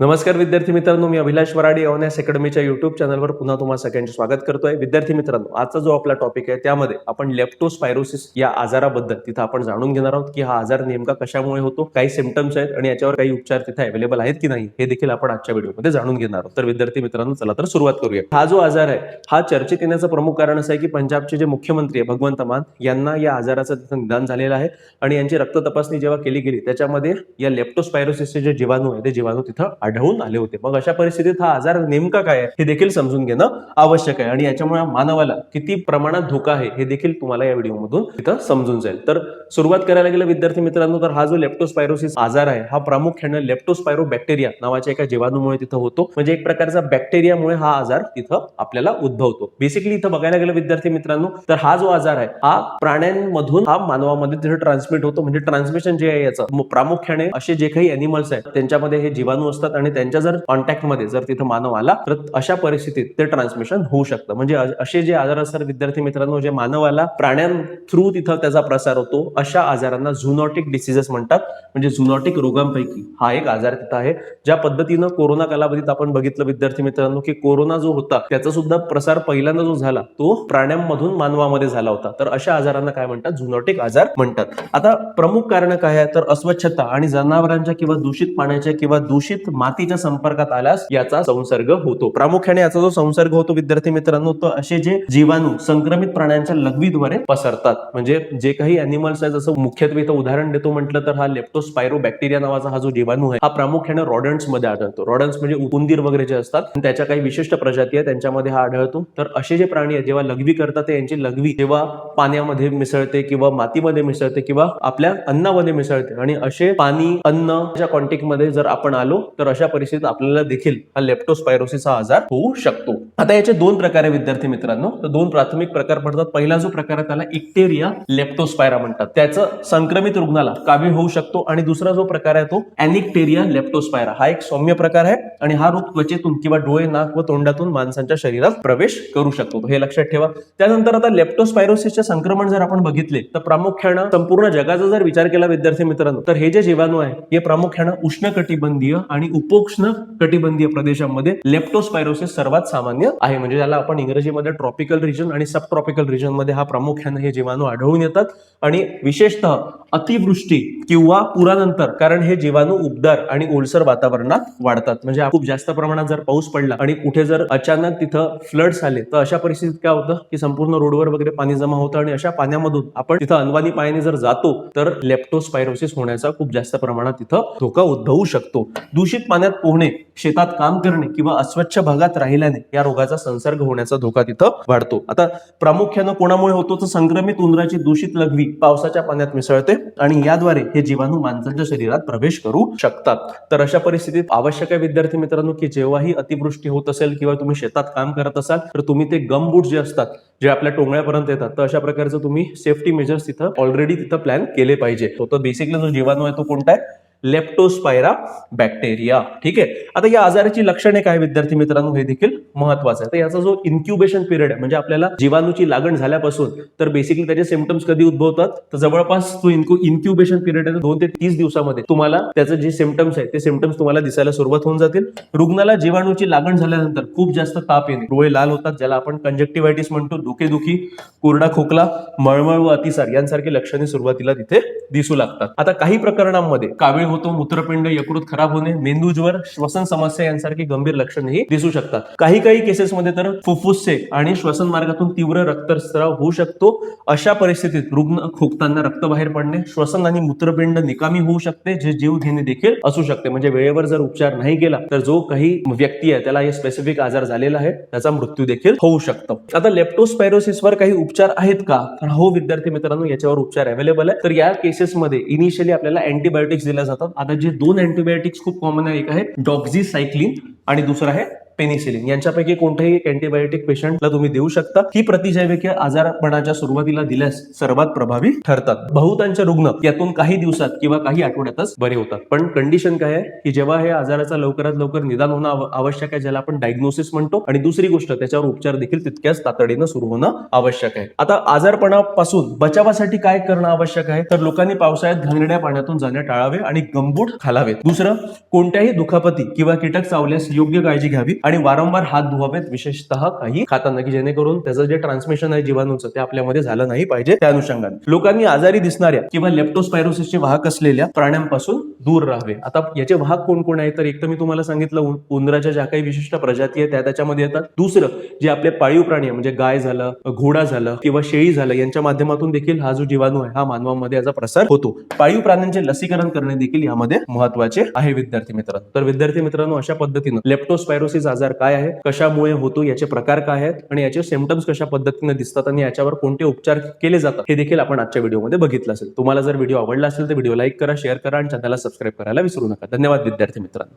नमस्कार विद्यार्थी मित्रांनो मी अभिलाष वराडी अवन्यास अकॅडमीच्या युट्यूब चॅनलवर पुन्हा तुम्हाला सगळ्यांचे स्वागत करतोय. विद्यार्थी मित्रांनो आजचा जो आपला टॉपिक आहे त्यामध्ये आपण लेप्टोस्पायरोसिस या आजाराबद्दल तिथं आपण जाणून घेणार आहोत की हा आजार नेमका कशामुळे होतो काही सिमटम्स आहेत आणि याच्यावर काही उपचार तिथे अवेलेबल आहेत की नाही हे देखील आपण आजच्या व्हिडिओमध्ये जाणून घेणार आहोत. तर विद्यार्थी मित्रांनो चला तर सुरुवात करूया. हा जो आजार आहे हा चर्चेत येण्याचं प्रमुख कारण असं आहे की पंजाबचे जे मुख्यमंत्री आहे भगवंत मान यांना या आजाराचं तिथं निदान झालेलं आहे आणि यांची रक्त तपासणी जेव्हा केली गेली त्याच्यामध्ये या लेप्टोस्पायरोसिसचे जे जीवाणू आहे ते जीवाणू तिथं आढळून आले होते. मग अशा परिस्थितीत हा आजार नेमका काय आहे हे देखील समजून घेणं आवश्यक आहे. आणि याच्यामुळे मानवाला किती प्रमाणात धोका आहे हे देखील तुम्हाला या व्हिडिओमधून तिथं समजून जाईल. तर सुरुवात करायला गेलं विद्यार्थी मित्रांनो तर हा जो लेप्टोस्पायरोसिस आजार आहे हा प्रामुख्याने लेप्टोस्पायरो बॅक्टेरिया नावाच्या एका जीवाणूमुळे तिथं होतो. म्हणजे एक प्रकारचा बॅक्टेरियामुळे हा आजार तिथं आपल्याला उद्भवतो. बेसिकली इथं बघायला गेलं विद्यार्थी मित्रांनो तर हा जो आजार आहे हा प्राण्यांमधून हा मानवामध्ये तिथे ट्रान्समिट होतो. म्हणजे ट्रान्समिशन जे आहे याचं प्रामुख्याने असे जे काही अॅनिमल्स आहेत त्यांच्यामध्ये हे जीवाणू असतात आणि त्यांच्या जर कॉन्टॅक्टमध्ये जर तिथं मानव आला तर अशा परिस्थितीत ते ट्रान्समिशन होऊ शकतं. म्हणजे असे जे आजार असतात विद्यार्थी मित्रांनो जे मानवाला प्राण्यां थ्रू तिथं त्याचा प्रसार होतो अशा आजारांना झुनॉटिक डिसिजेस म्हणतात. म्हणजे झुनॉटिक रोगांपैकी हा एक आजार तिथं आहे. ज्या पद्धतीनं कोरोना कालावधीत आपण बघितलं विद्यार्थी मित्रांनो की कोरोना जो होता त्याचा सुद्धा प्रसार पहिल्यांदा जो झाला तो प्राण्यांमधून मानवामध्ये झाला होता. तर अशा आजारांना काय म्हणतात? झुनॉटिक आजार म्हणतात. आता प्रमुख कारण काय आहे? तर अस्वच्छता आणि जनावरांच्या किंवा दूषित पाण्याच्या किंवा दूषित मातीच्या संपर्कात आल्यास याचा संसर्ग होतो. प्रामुख्याने याचा जो संसर्ग होतो विद्यार्थी मित्रांनो तो असे जे जीवाणू संक्रमित प्राण्यांच्या लघवीद्वारे पसरतात. म्हणजे जे काही अॅनिमल्स आहे जसं मुख्यत्वे इथं उदाहरण देतो म्हटलं तर हा लेप्टोस्पायरो बॅक्टेरिया नावाचा हा जो जीवाणू आहे हा प्रामुख्याने रॉडन्समध्ये आढळतो. रॉडन्स म्हणजे उंदीर वगैरे जे असतात आणि त्याच्या काही विशिष्ट प्रजाती आहे त्यांच्यामध्ये हा आढळतो. तर असे जे प्राणी आहेत जेव्हा लघवी करतात ते यांची लघवी जेव्हा पाण्यामध्ये मिसळते किंवा मातीमध्ये मिसळते किंवा आपल्या अन्नामध्ये मिसळते. आणि असे पाणी अन्न कॉन्टॅक्टमध्ये जर आपण आलो तर अशा परिस्थितीत आपल्याला देखील हा लेप्टोस्पायरोसिस हा आजार होऊ शकतो. आता याचे दोन प्रकार आहे विद्यार्थी मित्रांनो. तर दोन प्राथमिक प्रकार पडतात. पहिला जो प्रकार आहे त्याला इक्टेरिया लेप्टोस्पायरा म्हणतात. त्याचं संक्रमित रुग्णाला काबी होऊ शकतो आणि दुसरा जो प्रकार आहे तो अॅनिक्टेरिया लेप्टोस्पायरा हा एक सौम्य प्रकार आहे आणि हा रोग त्वचेतून किंवा डोळे नाक व तोंडातून माणसांच्या शरीरात प्रवेश करू शकतो. हे लक्षात ठेवा. त्यानंतर आता लेप्टोस्पायरोसिसचे संक्रमण जर आपण बघितले तर प्रामुख्यानं संपूर्ण जगाचा जर विचार केला विद्यार्थी मित्रांनो तर हे जे जीवाणू आहे हे प्रामुख्यानं उष्ण कटिबंधीय आणि उपोष्ण कटिबंधीय प्रदेशांमध्ये लेप्टोस्पायरोसिस सर्वात सामान्य आहे. म्हणजे ज्याला आपण इंग्रजीमध्ये ट्रॉपिकल रिजन आणि सब ट्रॉपिकल रिजनमध्ये हा प्रामुख्याने हे जीवाणू आढळून येतात. आणि विशेषतः अतिवृष्टी किंवा पुरानंतर कारण हे जीवाणू उबदार आणि ओलसर वातावरणात वाढतात. म्हणजे खूप जास्त प्रमाणात जर पाऊस पडला आणि कुठे जर अचानक तिथं फ्लड्स आले तर अशा परिस्थितीत काय होतं? की संपूर्ण रोडवर वगैरे पाणी जमा होतं आणि अशा पाण्यामधून आपण तिथं अनवानी पायाने जर जातो तर लेप्टोस्पायरोसिस होण्याचा खूप जास्त प्रमाणात तिथं धोका उद्भवू शकतो. दूषित पाण्यात पोहणे शेतात काम करणे किंवा अस्वच्छ भागात राहिल्याने या रोगाचा संसर्ग होण्याचा धोका तिथं वाढतो. आता प्रामुख्यानं कोणामुळे होतो? तर संक्रमित उंदराची दूषित लघवी पावसाच्या पाण्यात मिसळते आणि याद्वारे हे जीवाणू माणसांच्या शरीरात प्रवेश करू शकतात. तर अशा परिस्थितीत आवश्यक आहे विद्यार्थी मित्रांनो की जेव्हाही अतिवृष्टी होत असेल किंवा तुम्ही शेतात काम करत असाल तर तुम्ही ते गम बूट जे असतात जे आपल्या टोंगळ्यापर्यंत येतात तर अशा प्रकारचं तुम्ही सेफ्टी मेजर्स तिथं ऑलरेडी तिथं प्लॅन केले पाहिजे. तो बेसिकली जो जीवाणू आहे तो कोणता आहे? लेप्टोस्पायरा बॅक्टेरिया ठीक आहे? आता या आजाराची लक्षणे काय विद्यार्थी मित्रांनो? हे देखील महत्वाचं आहे. तर याचा जो इन्क्युबेशन पिरियड आहे म्हणजे आपल्याला जीवाणूची लागण झाल्यापासून तर बेसिकली त्याचे सिमटम्स कधी उद्भवतात? तर जवळपास तो इन्क्युबेशन पिरियड आहे दोन ते तीस दिवसामध्ये. तुम्हाला त्याचे जे सिमटम्स आहे ते सिमटम्स तुम्हाला दिसायला सुरुवात होऊन जातील. रुग्णाला जीवाणूची लागण झाल्यानंतर खूप जास्त ताप येणे. डोळे लाल होतात ज्याला आपण कंजक्टिव्हायटिस म्हणतो डोकेदुखी कोरडा खोकला मळमळ व अतिसार यांसारखी लक्षणे सुरुवातीला तिथे दिसू लागतात. आता काही प्रकरणांमध्ये कावीळ होतो मूत्रपिंड यकृत खराब होणे मेंदूज्वर श्वसन समस्या यांसारखी गंभीर लक्षणेही दिसू शकतात. काही काही केसेसमध्ये तर फुफ्फुसे आणि श्वसन मार्गातून तीव्र रक्तस्राव होऊ शकतो. अशा परिस्थितीत रुग्ण खोकताना रक्त बाहेर पडणे श्वसन आणि मूत्रपिंड निकामी होऊ शकते जे जीव घेणे देखील असू शकते. म्हणजे वेळेवर जर उपचार नाही केला तर जो काही व्यक्ती आहे त्याला हे स्पेसिफिक आजार झालेला आहे त्याचा मृत्यू देखील होऊ शकतो. आता लेप्टोस्पायरोसिसवर काही उपचार आहेत का? तर हो विद्यार्थी मित्रांनो याच्यावर उपचार अवेलेबल आहे तर या केसेसमध्ये इनिशियली आपल्याला अँटीबायोटिक्स दिल्या जातात. आता जे दोन अँटीबायोटिक्स खूप कॉमन आहे एक आहे डॉक्झी सायक्लिन आणि दुसरं आहे पेनिसिलिन यांच्यापैकी कोणत्याही एक अँटीबायोटिक पेशंटला तुम्ही देऊ शकता. ही प्रतिजैविकीय आजारपणाच्या सुरुवातीला दिल्यास सर्वात प्रभावी ठरतात. बहुतांचे रुग्ण यातून काही दिवसात किंवा काही आठवड्यातच बरे होतात. पण कंडिशन काय आहे? की जेव्हा हे आजाराचा लवकरात लवकर निदान होणं आवश्यक आहे ज्याला आपण डायग्नोसिस म्हणतो आणि दुसरी गोष्ट त्याच्यावर उपचार देखील तितक्याच तातडीनं सुरू होणं आवश्यक आहे. आता आजारपणापासून बचावासाठी काय करणं आवश्यक आहे? तर लोकांनी पावसाळ्यात घाणेरड्या पाण्यातून जाणे टाळावे आणि गंबूट खालावेत. दुसरं कोणत्याही दुखापती किंवा कीटक चावल्यास योग्य काळजी घ्यावी आणि वारंवार हात धुवावेत विशेषतः काही खाताना की जेणेकरून त्याचं जे ट्रान्समिशन आहे जीवाणूचं ते आपल्यामध्ये झालं नाही पाहिजे त्या अनुषंगाने. लोकांनी आजारी दिसणाऱ्या किंवा लेप्टोस्पायरोसिसचे वाहक असलेल्या प्राण्यांपासून दूर राहावे. आता याचे वाहक कोण कोण आहे तर एक तर मी तुम्हाला सांगितलं उंदराच्या ज्या काही विशिष्ट प्रजाती आहेत त्या त्याच्यामध्ये येतात. दुसरं जे आपले पाळीव प्राणी आहे म्हणजे गाय झालं घोडा झालं किंवा शेळी झालं यांच्या माध्यमातून देखील हा जो जीवाणू आहे हा मानवामध्ये याचा प्रसार होतो. पाळीव प्राण्यांचे लसीकरण करणे देखील यामध्ये महत्त्वाचे आहे विद्यार्थी मित्रांनो तर विद्यार्थी मित्रांनो अशा पद्धतीनं लेप्टोस्पायरोसिस आजार काय आहे कशामुळे होतो याचे प्रकार काय आहेत आणि याचे सिमटम्स कशा पद्धतीने दिसतात आणि याच्यावर कोणते उपचार केले जातात हे देखील आपण आजच्या व्हिडिओमध्ये बघितलं असेल. तुम्हाला जर व्हिडिओ आवडला असेल तर व्हिडिओ लाईक करा शेअर करा आणि चॅनलला सबस्क्राईब करायला विसरू नका. धन्यवाद विद्यार्थी मित्रांनो.